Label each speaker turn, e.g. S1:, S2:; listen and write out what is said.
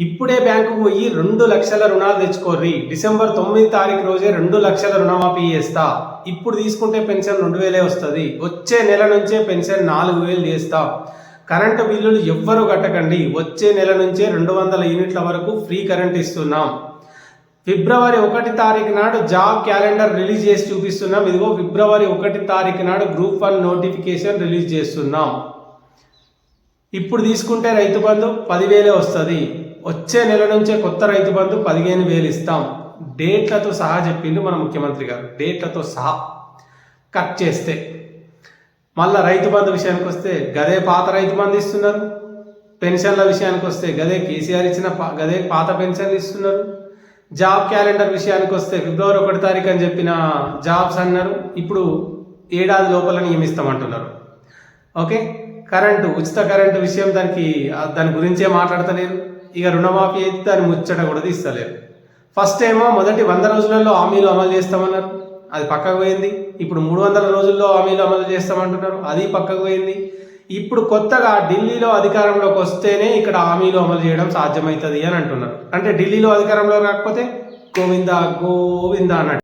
S1: ఇప్పుడే బ్యాంకుకు పోయి రెండు లక్షల రుణాలు తెచ్చుకోర్రి. డిసెంబర్ తొమ్మిది తారీఖు రోజే రెండు లక్షల రుణమాఫీ చేస్తా. ఇప్పుడు తీసుకుంటే పెన్షన్ రెండు వేలే వస్తుంది. వచ్చే నెల నుంచే పెన్షన్ నాలుగు వేలు చేస్తా. కరెంటు బిల్లులు ఎవ్వరు కట్టకండి. వచ్చే నెల నుంచే రెండు వందల యూనిట్ల వరకు ఫ్రీ కరెంట్ ఇస్తున్నాం. ఫిబ్రవరి ఒకటి తారీఖు నాడు జాబ్ క్యాలెండర్ రిలీజ్ చేసి చూపిస్తున్నాం. ఇదిగో ఫిబ్రవరి ఒకటి తారీఖు నాడు గ్రూప్ వన్ నోటిఫికేషన్ రిలీజ్ చేస్తున్నాం. ఇప్పుడు తీసుకుంటే రైతు బంధు పదివేలే వస్తుంది. వచ్చే నెల నుంచే కొత్త రైతు బంధు పదిహేను వేలు ఇస్తాం. డేట్లతో సహా చెప్పిండు మన ముఖ్యమంత్రి గారు. డేట్లతో సహా కట్ చేస్తే. మళ్ళా రైతు బంధు విషయానికి వస్తే గదే పాత రైతు బంధు ఇస్తున్నారు. పెన్షన్ల విషయానికి వస్తే గదే కేసీఆర్ ఇచ్చిన గదే పాత పెన్షన్లు ఇస్తున్నారు. జాబ్ క్యాలెండర్ విషయానికి వస్తే ఫిబ్రవరి ఒకటి తారీఖు అని చెప్పిన జాబ్స్ అన్నారు. ఇప్పుడు ఏడాది లోపల నియమిస్తామంటున్నారు. ఓకే? కరెంటు ఉచిత కరెంటు విషయం దానికి దాని గురించే మాట్లాడతలేరు. ఇక రుణమాఫీ అయితే దాని ముచ్చట కూడా తీస్తలేరు. ఫస్ట్ ఏమో మొదటి వంద రోజులలో హామీలు అమలు చేస్తామన్నారు. అది పక్కకు పోయింది. ఇప్పుడు మూడు వందల రోజుల్లో హామీలు అమలు చేస్తామంటున్నారు. అది పక్కకు పోయింది. ఇప్పుడు కొత్తగా ఢిల్లీలో అధికారంలోకి వస్తేనే ఇక్కడ హామీలు అమలు చేయడం సాధ్యమవుతుంది అని అంటున్నారు. అంటే ఢిల్లీలో అధికారంలో రాకపోతే గోవిందా గోవిందా అన్నట్టు